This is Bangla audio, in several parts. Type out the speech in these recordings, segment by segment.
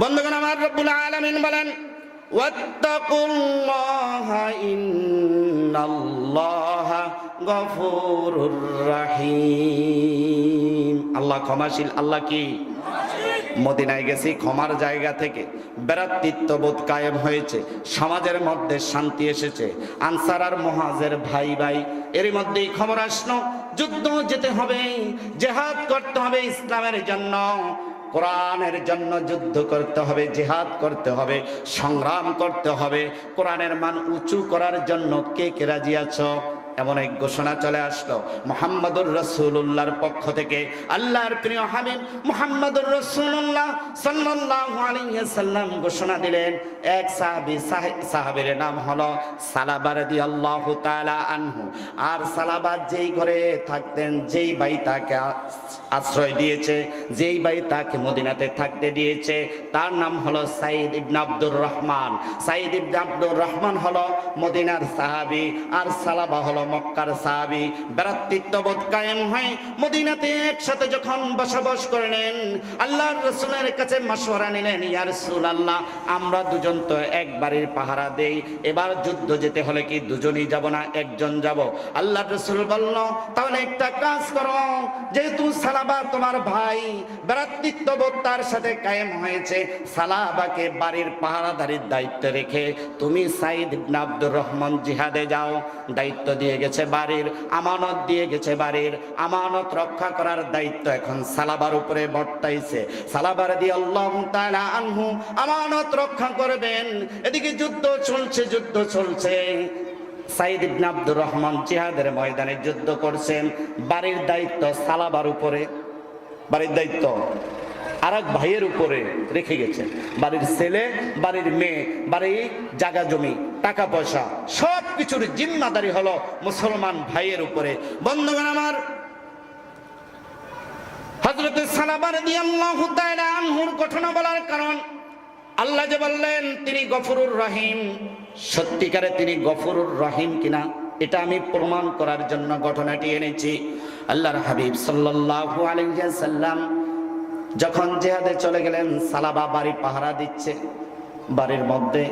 বন্ধুগণ, আমার রব্বুল আলামিন বলেন ইন্নাল্লাহা গফুরুর রাহিম। আল্লাহ ক্ষমাশীল, আল্লাহ কি? মদিনায় গেছি, ক্ষমার জায়গা থেকে বেড়াতৃত্ববোধ কায়েম হয়েছে, সমাজের মধ্যে শান্তি এসেছে। আনসার আর মহাজের ভাই ভাই এর মধ্যেই খবর আসলো। যুদ্ধ যেতে হবে, জেহাদ করতে হবে ইসলামের জন্য। কোরআনের জন্য যুদ্ধ করতে হবে, জেহাদ করতে হবে, সংগ্রাম করতে হবে। কোরআনের মান উঁচু করার জন্য কে কে রাজি আছো? এমন এক ঘোষণা চলে আসলো। মোহাম্মদুর রসুল্লাহর পক্ষ থেকে আল্লাহর প্রিয় হাবিব মোহাম্মদুর রসুল্লাহ সাল্লাম ঘোষণা দিলেন। এক সাহাবী সাহাবীর নাম হলো সালাবা রাদিয়াল্লাহু তাআলা আনহু। আর সালাবা যেই ঘরে থাকতেন, যেই ভাই তাকে আশ্রয় দিয়েছে, যেই ভাই তাকে মদিনাতে থাকতে দিয়েছে, তার নাম হলো সাইদ ইবনে আব্দুর রহমান। সাইদ ইবনে আব্দুর রহমান হলো মদিনার সাহাবী। আর সালাবা হলো মক্কার ভ্রাতৃত্ববোধ কায়েম হয়। মদিনাতে একসাথে যখন বসবাস করলেন, আল্লাহর রসুলের কাছে নিলেন, ইয়া রাসূলুল্লাহ, আমরা দুজন তো এক বাড়ির পাহারা দেই, এবার যুদ্ধ যেতে হলে কি দুজনই যাব না, একজন যাব? আল্লাহর রসুল বলল, তাহলে একটা কাজ করো, যেহেতু সালাবা তোমার ভাই ভ্রাতৃত্ববোধ তার সাথে কায়েম হয়েছে, সালাবাকে বাড়ির পাহারাদারির দায়িত্ব রেখে তুমি সাইদ ইবনে আব্দুর রহমান জিহাদে যাও, দায়িত্ব দিয়ে গেছে বাড়ির, আমানত দিয়ে গেছে বাড়ির, আমানত রক্ষা করার দায়িত্ব এখন সালাবার উপরে বর্তাইছে। সালাবার দিয়ে আল্লাহ আমানত রক্ষা করবেন। এদিকে যুদ্ধ চলছে যুদ্ধ চলছে। সাইদ ইবনে আব্দুর রহমান জিহাদের ময়দানে যুদ্ধ করছেন। বাড়ির দায়িত্ব সালাবার উপরে। বাড়ির দায়িত্ব। আর এক ভাইয়ের উপরে রেখে গেছেন বাড়ির ছেলে, বাড়ির মেয়ে, বাড়ির জায়গা জমি, টাকা পয়সা সব কিছুর জিম্মাদারি হলো মুসলমান ভাইয়ের উপরে। বন্ধুগণ আমার বলার কারণ, আল্লাহ যে বললেন, তিনি গফুরুর রহিম। সত্যিকারে তিনি গফুরুর রহিম কিনা, এটা আমি প্রমাণ করার জন্য এনেছি। আল্লাহর হাবিব সাল্লাম যখন জেহাদে চলে গেলেন, সালাবা বাড়ি পাহারা দিচ্ছে। বাড়ির মধ্যে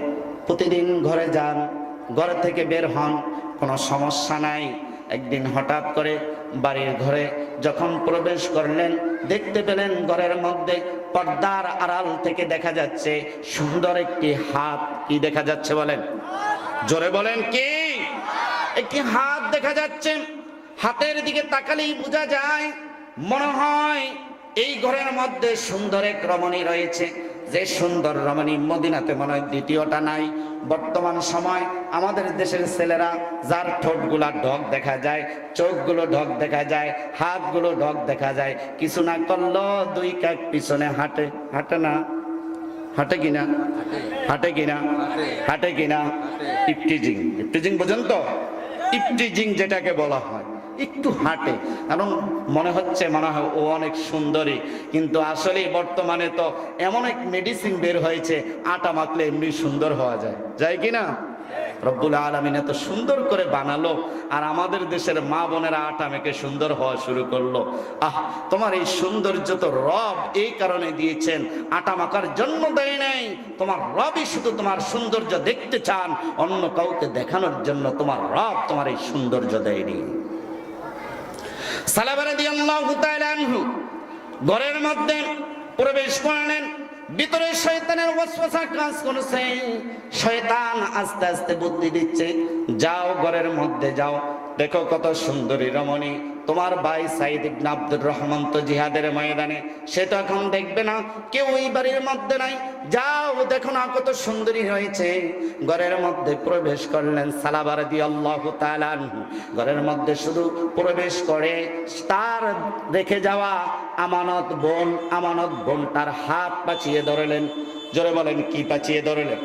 প্রতিদিন ঘরে যান, ঘর থেকে বের হন, কোনো সমস্যা নাই। একদিন হঠাৎ করে বাড়ির ঘরে যখন প্রবেশ করলেন, দেখতে পেলেন ঘরের মধ্যে পর্দার আড়াল থেকে দেখা যাচ্ছে, সুন্দর একটি হাত। কি দেখা যাচ্ছে বলেন? জোরে বলেন, কি? একটি হাত দেখা যাচ্ছে। হাতের দিকে তাকালেই বোঝা যায়, মনে হয় এই ঘরের মধ্যে সুন্দর এক রমণী রয়েছে। যে সুন্দর রমণী মদিনাতে মনে হয় দ্বিতীয়টা নাই। বর্তমান সময় আমাদের দেশের ছেলেরা যার ঠোঁটগুলা ঢক দেখা যায়, চোখগুলো ঢক দেখা যায়, হাতগুলো ঢক দেখা যায়, কিছু না করল দুই কাক পিছনে হাঁটে। হাঁটে না? হাঁটে কিনা হাঁটে কিনা হাঁটে কিনা ইপটিজিং। ইপটিজিং বোঝেন তো? ইপটিজিং যেটাকে বলা হয়। একটু হাঁটে। কারণ মনে হচ্ছে মনে হয় ও অনেক সুন্দরী। কিন্তু আসলে বর্তমানে তো এমন এক মেডিসিন বের হয়েছে, আটা মাখলে এমনি সুন্দর হওয়া যায়। যায় কি না? রব্বুল আলমিন এত সুন্দর করে বানালো আর আমাদের দেশের মা বোনেরা আটা মেখে সুন্দর হওয়া শুরু করল। আহ, তোমার এই সৌন্দর্য তো রব এই কারণে দিয়েছেন। আটা মাখার জন্য দেয় নাই। তোমার রবই শুধু তোমার সৌন্দর্য দেখতে চান, অন্য কাউকে দেখানোর জন্য তোমার রব তোমার এই সৌন্দর্য দেয়নি। ঘরের মধ্যে প্রবেশ করলেন, ভিতরে শয়তানের ওয়াসওয়াসা কাজ করছে। শয়তান আস্তে আস্তে বুদ্ধি দিচ্ছে, যাও ঘরের মধ্যে যাও। দেখো কত সুন্দরী রমণী। তোমার ভাই সাইদ ইবনে আব্দুর রহমান তো জিহাদের ময়দানে, সে তো এখন দেখবে না কেউ ওই বাড়ির মধ্যে নাই। যাও, দেখো না কত সুন্দরী হয়েছে ঘরের মধ্যে প্রবেশ করলেন সালাবার দি আল্লাহ ঘরের মধ্যে শুধু প্রবেশ করে তার রেখে যাওয়া আমানত বোন আমানত বোন তার হাত পাচিয়ে ধরলেন। জোরে বলেন, কি পাচিয়ে ধরলেন?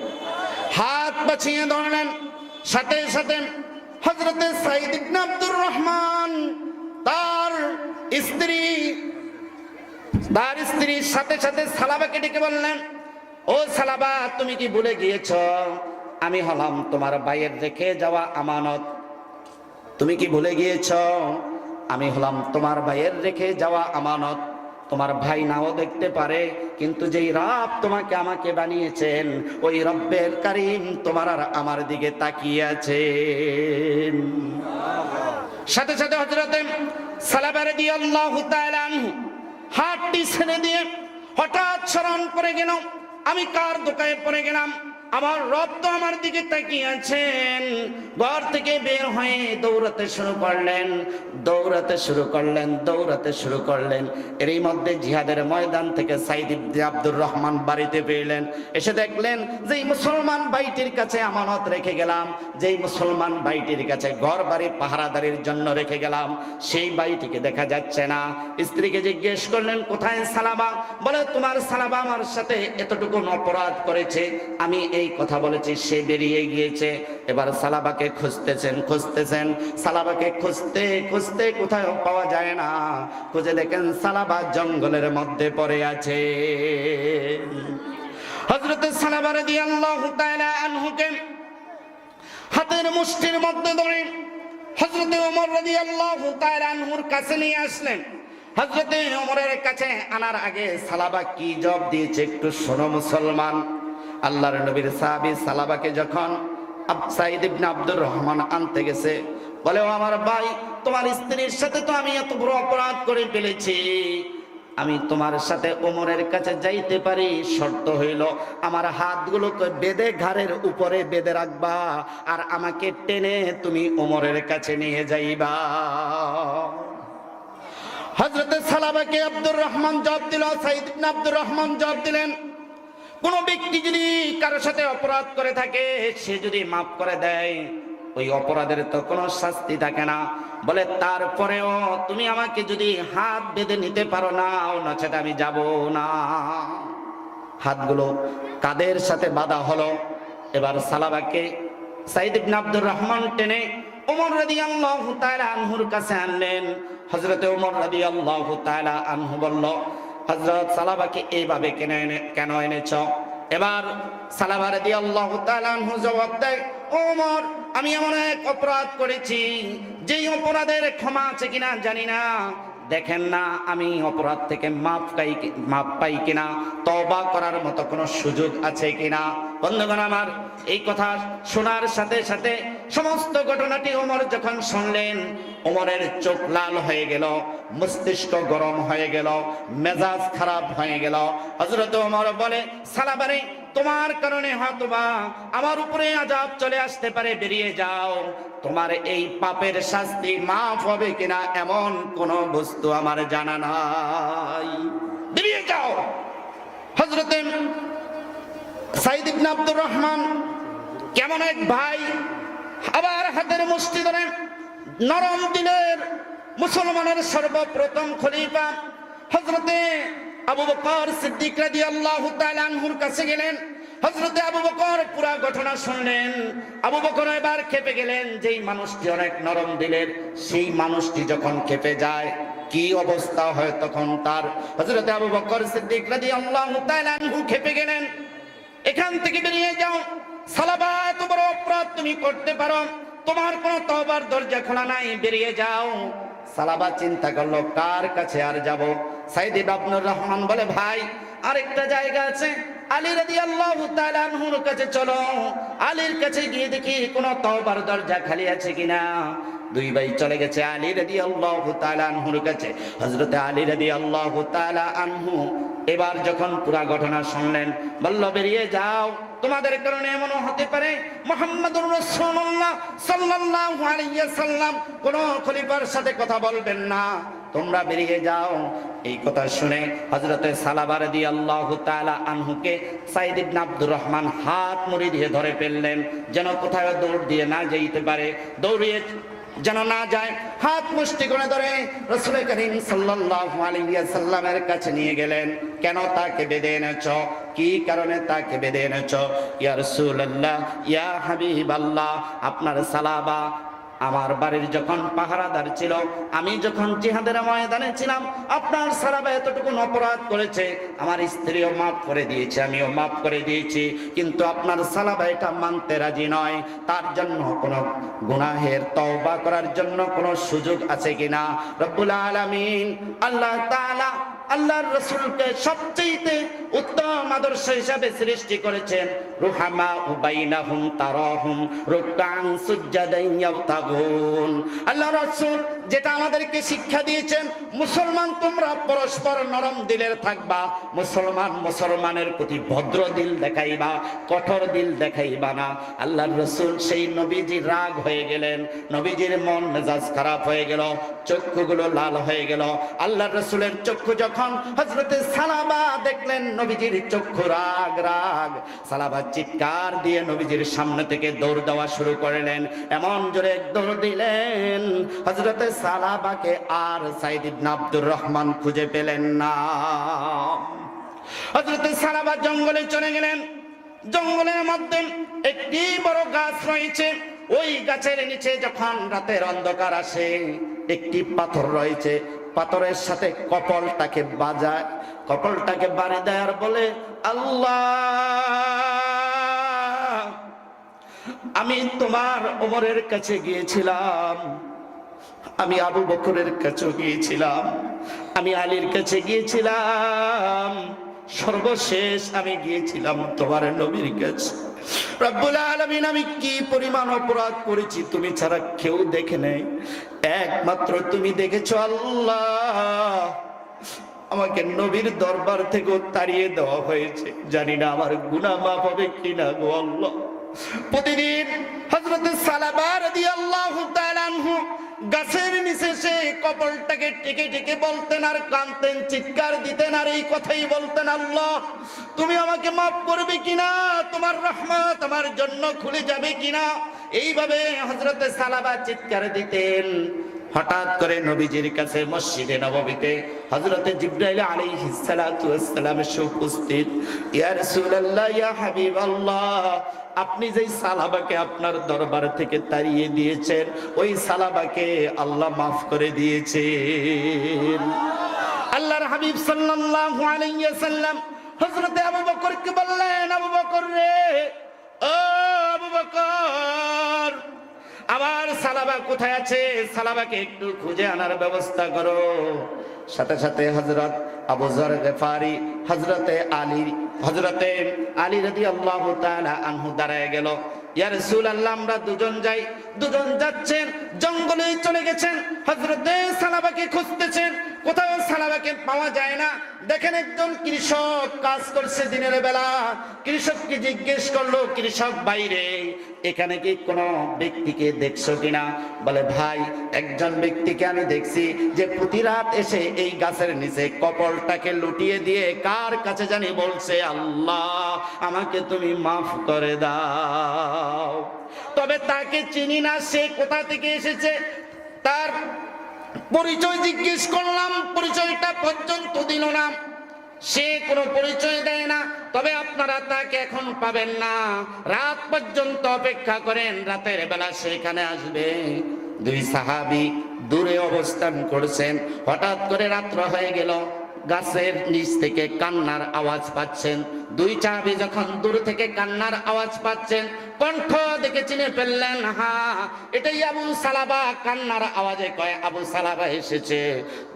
হাত পাচিয়ে ধরলেন। সাথে সাথে হজরতে সাইদ ইবনে আব্দুর রহমান তার স্ত্রী, তার স্ত্রীর সাথে সাথে সালাবাকে ডেকে বললেন, ও সালাবা, তুমি কি ভুলে গিয়েছ? আমি হলাম তোমার ভাইয়ের রেখে যাওয়া আমানত। তুমি কি ভুলে গিয়েছ? আমি হলাম তোমার ভাইয়ের রেখে যাওয়া আমানত। তোমার ভাই নাও দেখতে পারে, কিন্তু যেই রব তোমাকে আমাকে বানিয়েছেন, ওই রব্বের কারিম তোমার আর আমার দিকে তাকিয়ে আছেন। সাথে সাথে হজরতে সালাবারে দিয়ে আল্লাহ হাতটি ছেড়ে দিয়ে হঠাৎ স্মরণ করে গেলাম আমি কার দোকানে পড়ে গেলাম? আমার রব তো আমার দিকে তাকিয়ে আছেন। ঘর থেকে বের হয়ে দৌড়াতে শুরু করলেন, দৌড়াতে শুরু করলেন, দৌড়াতে শুরু করলেন। এরই মধ্যে জিহাদের ময়দান থেকে সাইদ ইবনে আব্দুর রহমান বাড়িতে ফিরলেন। এসে দেখলেন যে মুসলমান ভাইটির কাছে আমানত রেখে গেলাম, যেই মুসলমান ভাইটির কাছে ঘর বাড়ি পাহারাদারির জন্য রেখে গেলাম, সেই ভাইটিকে দেখা যাচ্ছে না। স্ত্রীকে জিজ্ঞেস করলেন, কোথায় সালাবা বলে, তোমার সালাবা আমার সাথে এতটুকু অপরাধ করেছে, আমি এই কথা বলেছি, সে বেরিয়ে গিয়েছে। এবার সালাবাকে খুঁজতেছেন খুঁজতেছেন। সালাবাকে খুঁজতে খুঁজতে কোথাও পাওয়া যায় না। খুঁজে দেখেন সালাবা জঙ্গলের মধ্যে পড়ে আছে। হজরত সালাবার দিয়ে আল্লাহ আনহুকে হাতের মুষ্টির মধ্যে ধরে হজরতে ওমর রাদি আল্লাহ আনহুর কাছে নিয়ে আসলেন। হজরতে ওমরের কাছে আনার আগে সালাবা কি জব দিয়েছে একটু শোনো মুসলমান। আল্লাহর নবীর সাহাবী সালাবাকে যখন সাইদ ইবনে আব্দুর রহমান আনতে গেছে, বলে, ও আমার ভাই, তোমার স্ত্রীর সাথে তো আমি এত বড় অপরাধ করে ফেলেছি। আমি তোমার সাথে ওমরের কাছে যাইতে পারি। শর্ত হইল, আমার হাতগুলোকে বেদে ঘাড়ের উপরে বেঁধে রাখবা আর আমাকে টেনে তুমি ওমরের কাছে নিয়ে যাইবা। হজরতে সালাবাকে আব্দুর রহমান জব দিল সাইদ ইবনে আব্দুর রহমান জব দিলেন কোন ব্যক্তি যদি কারোর সাথে অপরাধ করে থাকে, সে যদি মাফ করে দেয়, ওই অপরাধের তো কোনো শাস্তি থাকে না। বলে, তারপরেও তুমি আমাকে যদি হাত বেঁধে নিতে পারো না নচেত আমি যাব না। হাতগুলো কাদের সাথে বাধা হলো? এবার সালাবাকে সাইদ ইবনে আব্দুর রহমান টেনে ওমর রাদিয়াল্লাহু তাআলা আনহুর কাছে আনলেন। হযরতে ওমর রাদিয়াল্লাহু তাআলা আনহু বলল হযরত সালাবাকে এইভাবে কেন এনে কেন এনেছ? এবার সালাবার দিয়ে আল্লাহ আনহু জবাব দেয় ওমর, আমি এমন এক অপরাধ করেছি, যেই অপরাধের ক্ষমা আছে কিনা জানি না। দেখেন না, আমি অপরাধ থেকে মাপ পাই মাপ পাই কিনা তবা করার মতো কোনো সুযোগ আছে কিনা? বন্ধুগণ, আমার এই কথা শোনার সাথে সাথে সমস্ত ঘটনাটি ওমর যখন শুনলেন, ওমরের চোখ লাল হয়ে গেল, মস্তিষ্ক গরম হয়ে গেল, মেজাজ খারাপ হয়ে গেল। হজরত ওমর বলে সালাবারে তোমার কারণে হয়তোবা আমার উপরে আজাব চলে আসতে পারে, বেরিয়ে যাও। তোমার এই পাপের শাস্তি মাফ হবে কিনা এমন কোন বস্তু আমার জানা নাই। বেরিয়ে যাও। হজরতে সাইদ ইবনে আব্দুর রহমান, কেমন এক ভাই আবার হাতের মুষ্টি ধরে নরম দিনের মুসলমানের সর্বপ্রথম খলিফা হজরতে আবু বকর সিদ্দিক রাদিয়াল্লাহু তাআলা আনহুর কাছে গেলেন। হজরতে আবু বকর পুরা ঘটনা শুনলেন। আবু বকর এবার খেপে গেলেন, যেই মানুষটি অনেক নরম দিলের, সেই মানুষটি যখন খেপে যায়, কি অবস্থা হয় তখন তার। হজরতে আবু বকর সিদ্দিক রাদিয়াল্লাহু আল্লাহ আনহু খেপে গেলেন। এখান থেকে বেরিয়ে যাও। সালাবা এত বড় অপরাধ তুমি করতে পারো। তোমার কোনো তবার দরজা খোলা নাই, বেরিয়ে যাও। সালাবা চিন্তা করল, কার কাছে আর যাব? সাইদি আব্দুর রহমান বলে, ভাই, আরেকটা জায়গা আছে। আলী রাদি আল্লাহ তালানহুর কাছে চলো। আলীর কাছে গিয়ে দেখি কোনো তওবার দরজা খালি আছে কিনা। দুই ভাই চলে গেছে আলী রাদি আল্লাহ তালানহুর কাছে। হজরতে আলী রাদি আল্লাহ তালা আনহু এবার যখন পুরা ঘটনা শুনলেন, বলল, বেরিয়ে যাও। তোমাদের কারণে এমনও হতে পারে, মোহাম্মদুর রাসূলুল্লাহ সাল্লাল্লাহু আলাইহি সাল্লাম কোন খলিফার সাথে কথা বলবেন না। তোমরা বেরিয়ে যাও। এই কথা শুনে হযরতে সালাবা রাদিয়াল্লাহু তাআলা আনহুকে সাইদ ইবনে আব্দুর রহমান হাত মুড়ি দিয়ে ধরে ফেললেন, যেন কোথাও দৌড় দিয়ে না যেতে পারে। দৌড়িয়ে যেন না যায়। হাত মুষ্টি করে ধরে রসুল করিম সাল্লাল্লাহু আলাইহি সাল্লামের কাছে নিয়ে গেলেন। কেন তাকে বেঁধে এনেছ? কি কারণে তাকে বেঁধে এনেছ? ইয়া রাসূলুল্লাহ, ইয়া আপনার সালাবা আমার বাড়ির যখন পাহারাদার ছিল, আমি যখন জিহাদের ময়দানে ছিলাম, আপনার সারাবা এতটুকু অপরাধ করেছে, আমার স্ত্রীও মাফ করে দিয়েছে, আমিও মাফ করে দিয়েছি, কিন্তু আপনার সালাবা এটা মানতে রাজি নয়। তার জন্য কোনো গুনাহের তওবা করার জন্য কোনো সুযোগ আছে কিনা? রব্বুল আলামিন আল্লাহ তাআলা আল্লাহর রসুলকে সবচেয়ে উত্তম আদর্শ হিসাবে সৃষ্টি করেছেন। আল্লাহ মুসলমান তোমরা নরম থাকবা, মুসলমান মুসলমানের প্রতি ভদ্র দিল দেখাইবা, কঠোর দিল দেখাইবা না। আল্লাহর রসুল সেই নবীজি রাগ হয়ে গেলেন, নবীজির মন মেজাজ খারাপ হয়ে গেল, চক্ষুগুলো লাল হয়ে গেল। আল্লাহর রসুলের চক্ষু যখন হজরতে সালাবা দেখলেন, নবীজির চক্ষু রাগ রাগ। সালাবা চিৎকার দিয়ে নবীজির সামনে থেকে দৌড় দেওয়া শুরু করলেন। এমন জোরে দৌড় দিলেন হজরতে সালাবাকে আর সাইদ আব্দুর রহমান খুঁজে পেলেন না। হজরতে সালাবা জঙ্গলে চলে গেলেন। জঙ্গলের মধ্যে একটি বড় গাছ রয়েছে। ওই গাছের নিচে যখন রাতের অন্ধকার আসে, একটি পাথর রয়েছে। পাথরের সাথে কপলটাকে বাজায়। কপলটাকে বাড়ি দেয় আর বলে, আল্লাহ আমি তোমার ওমরের কাছে গিয়েছিলাম। আমি আবু বকরের কাছে গিয়েছিলাম। আমি আলীর কাছে গিয়েছিলাম। সর্বশেষ আমি গিয়েছিলাম তোমার নবীর কাছে। আমি কি পরিমাণ অপরাধ করেছি তুমি ছাড়া কেউ দেখে নেই। একমাত্র তুমি দেখেছ আল্লাহ। আমাকে নবীর দরবার থেকেও তাড়িয়ে দেওয়া হয়েছে। জানি না আমার গুনাহ মাফ হবে কিনা গো আল্লাহ। প্রতিদিন হজরত সালাবার গাছের নিচে সে কপালটাকে টিকে টিকে বলতেন আর কানতেন চিৎকার দিতেন আর এই কথাই বলতেন, আল্লাহ, তুমি আমাকে মাফ করবে কিনা? তোমার রহমত আমার জন্য খুলে যাবে কিনা? এইভাবে হজরত সালাবা চিৎকার দিতেন। হঠাৎ করে নবীজির কাছে মসজিদে নববীতে হযরতে জিবরাইল ওয়াস সালাম উপস্থিত। ইয়া রাসূলুল্লাহ, ইয়া হাবিবাল্লাহ, আপনি যেই সালাবাকে আপনার দরবার থেকে তাড়িয়ে দিয়েছেন, ওই সালাবাকে আল্লাহ মাফ করে দিয়েছেন। আল্লাহর হাবিব সাল্লাল্লাহু আলাইহি ওয়াসাল্লাম হযরতে আবু বকরকে বললেন, আবু বকর রে, ও আবু বকর আবার সালাবা কোথায় আছে? সালাবাকে একটু খুঁজে আনার ব্যবস্থা করো। সাথে সাথে হজরত আবুজর গেফারি হজরতে আলী হজরতে আলী রদি আল্লাহ আনহু দাঁড়ায় গেল। ইয়ার সুল আল্লাহ আমরা দুজন যাই। দুজন যাচ্ছেন জঙ্গলে চলে গেছেন, হযরতে সালাবাকে খুঁজতেছেন, কোথাও সালাবাকে পাওয়া যায় না। দেখেন একজন কৃষক কাজ করছে দিনের বেলা, কৃষককে জিজ্ঞেস করল, কৃষক বাইরে এখানে কি কোনো ব্যক্তিকে দেখছ কিনা? বলে, ভাই, একজন ব্যক্তিকে আমি দেখছি যে প্রতি রাত এসে এই গাছের নিচে কপলটাকে লুটিয়ে দিয়ে কার কাছে জানি বলছে, আল্লাহ, আমাকে তুমি মাফ করে দাও। তবে তাকে চিনি না, সে কোথা থেকে এসেছে? তার পরিচয় জিজ্ঞেস করলাম, পরিচয়টা পর্যন্ত দিল না। সে কোনো পরিচয় দেয় না, তবে আপনারা তাকে এখন পাবেন না। রাত পর্যন্ত অপেক্ষা করেন, রাতের বেলা সেখানে আসবে। দুই সাহাবি দূরে অবস্থান করছেন। হঠাৎ করে রাত্র হয়ে গেল। গাছের নিচ থেকে কান্নার আওয়াজ পাচ্ছেন। দুই চাবি যখন দূর থেকে কান্নার আওয়াজ পাচ্ছেন, কণ্ঠ দেখে চিনে ফেললেন হা এটাই আবু সালাবা। কান্নার আওয়াজে কয় আবু সালাবা এসেছে।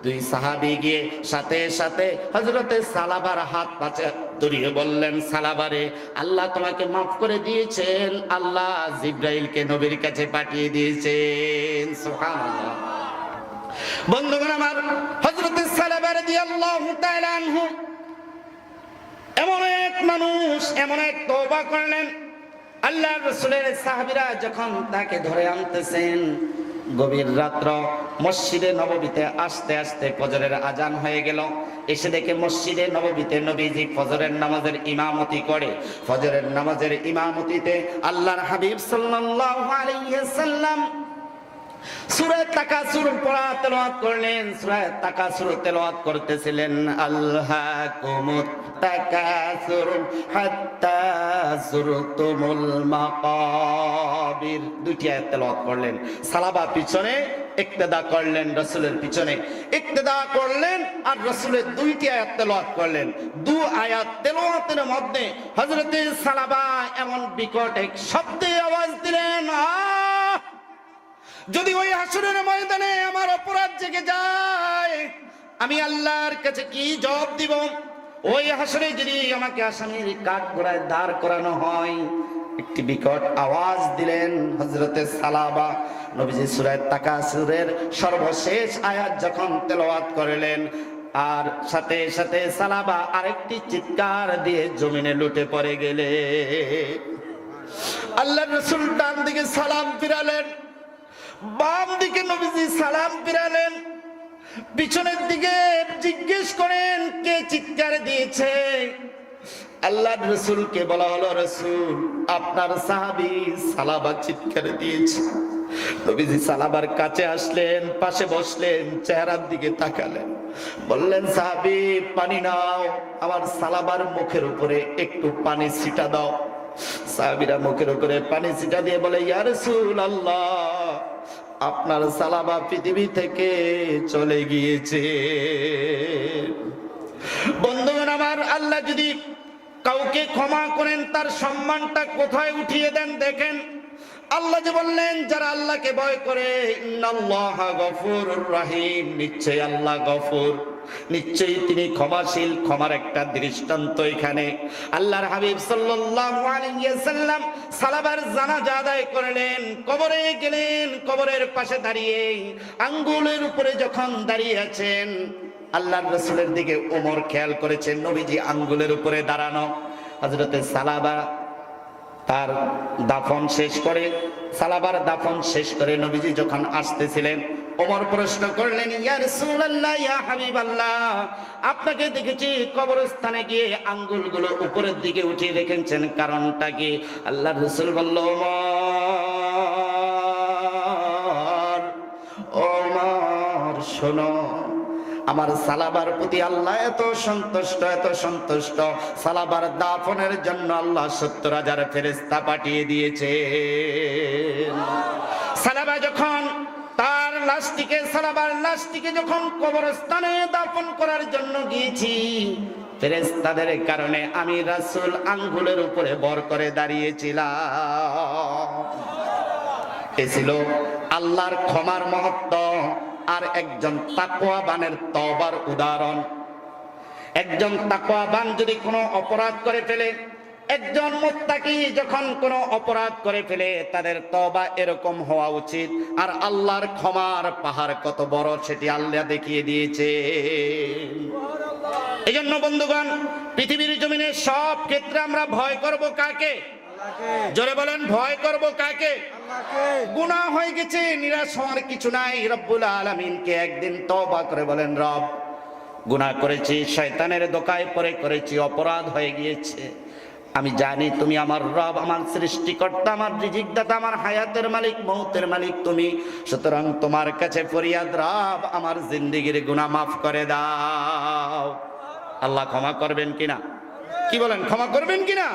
দুই সাহাবি গিয়ে সাথে সাথে হজরতে সালাবার হাত পাচে দড়িয়ে বললেন সালাবারে আল্লাহ তোমাকে মাফ করে দিয়েছেন। আল্লাহ জিব্রাইলকে নবীর কাছে পাঠিয়ে দিয়েছেন। সুবহানাল্লাহ। বন্ধুগণ আমার এমন এক মানুষ, এমন এক করলেন। আল্লাহ রসুলের সাহাবীরা যখন তাকে ধরে আনতেছেন, গভীর রাত্র মসজিদে নববীতে আস্তে আস্তে ফজরের আজান হয়ে গেল। এসে দেখে মসজিদে নববীতে নবীজি ফজরের নামাজের ইমামতি করে। ফজরের নামাজের ইমামতিতে আল্লাহর হাবিব সাল্লাল্লাহু আলাইহি সাল্লাম করলেন। সালাবা পিছনে করলেন রাসূলের পিছনে। ইক্তেদা করলেন আর রাসূলের দুইটি আয়াত তেলাওয়াত করলেন। দু আয়াত তেলাওয়াতের মধ্যে হযরতে সালাবা এমন বিকট এক শব্দে আওয়াজ দিলেন যদি ওই হাসুরের ময়দানে আমার অপরাধ জেগে যায়, আমি আল্লাহর কাছে কি জবাব দিব? ওই হাসরে যদি আমাকে আসামির কাঠ গোড়ায় দাঁড় করানো হয়, একটি বিকট আওয়াজ দিলেন হজরতে সালাবা। নবীজি সুরায় তাকাসুরের সর্বশেষ আয়াত যখন তেলাওয়াত করলেন, আর সাথে সাথে সালাবা আরেকটি চিৎকার দিয়ে জমিনে লুটে পড়ে গেলে আল্লাহ রসুল ডান দিকে সালাম ফিরালেন। বাম দিকে নবীজি সালাম ফিরালেন, পিছনের দিকে জিজ্ঞেস করেন, কে চিৎকার দিয়েছে? আল্লাহ রসুলকে বলা হলো, রসুল, আপনার সাহাবি সালাবা চিৎকার দিয়েছে। নবীজি সালাবার কাছে আসলেন, পাশে বসলেন, চেহারার দিকে তাকালেন। বললেন, সাহাবি, পানি নাও, আমার সালাবার মুখের উপরে একটু পানি ছিটা দাও। সাহাবিরা মুখের উপরে পানি ছিটা দিয়ে বলে, ইয়া রাসূল আল্লাহ আপনার সালাবা পৃথিবী থেকে চলে গিয়েছে। বন্ধুগণ, আমার আল্লাহ যদি কাউকে ক্ষমা করেন, তার সম্মানটা কোথায় উঠিয়ে দেন, দেখেন। আল্লাহ যে বললেন, যারা আল্লাহকে ভয় করে রাহিম। নিশ্চয়ই আল্লাহ গফুর। নিশ্চয়ই তিনি ক্ষমাশীল, ক্ষমার একটা দৃষ্টান্ত এখানে। আল্লাহর হাবিব সাল্লাম সালাবার জানাজা আদায় করলেন। কবরে গেলেন, কবরের পাশে দাঁড়িয়ে আঙ্গুলের উপরে যখন দাঁড়িয়ে আছেন, আল্লাহর রসুলের দিকে ওমর খেয়াল করেছেন, নবীজি আঙ্গুলের উপরে দাঁড়ানো। হজরতে সালাবা তার দাফন শেষ করে, সালাবার দাফন শেষ করে নবীজি যখন আসতেছিলেন, ওমর প্রশ্ন করলেন, ইয়া ইয়া আপনাকে দেখেছি কবরস্থানে গিয়ে আঙ্গুলগুলো উপরের দিকে উঠিয়ে রেখেছেন, কারণটা কি? আল্লাহ রসুল বলল, ওমর ওমর, শোনো আমার সালাবার প্রতি আল্লাহ এত সন্তুষ্ট এত সন্তুষ্ট। সালাবার দাফনের জন্য আল্লাহ সত্তর হাজার ফেরেস্তা পাঠিয়ে দিয়েছে। সালাবা যখন তার লাশটিকে, সালাবার লাশটিকে যখন কবরস্থানে দাফন করার জন্য গিয়েছি ফেরেস্তাদের কারণে আমি রাসূল আঙ্গুলের উপরে বর করে দাঁড়িয়েছিলাম। এ ছিল আল্লাহর ক্ষমার মহত্ব। আর একজন তাকওয়াবানের তবার উদাহরণ। একজন তাকওয়াবান যদি কোনো অপরাধ করে ফেলে, একজন মুত্তাকি যখন কোনো অপরাধ করে ফেলে, তাদের তবা এরকম হওয়া উচিত। আর আল্লাহর ক্ষমার পাহাড় কত বড় সেটি আল্লাহ দেখিয়ে দিয়েছে। এই জন্য বন্ধুগণ, পৃথিবীর জমিনে সব ক্ষেত্রে আমরা ভয় করব কাকে? জোরে বলেন ভয় করব কাকে? গুনাহ হয়ে গেছে নিরাশ হওয়ার কিছু নাই। রব্বুল আলামিনকে একদিন তওবা করে বলেন রব গুনাহ করেছি শয়তানের দোকায় পরে করেছি অপরাধ হয়ে গিয়েছে। আমি জানি তুমি আমার রব আমার সৃষ্টিকর্তা আমার রিজিকদাতা আমার হায়াতের মালিক মৌতের মালিক তুমি। সুতরাং তোমার কাছে ফরিয়াদ রব আমার জিন্দিগির গুনাহ মাফ করে দাও। আল্লাহ ক্ষমা করবেন কিনা? কি বলেন ক্ষমা করবেন কিনা?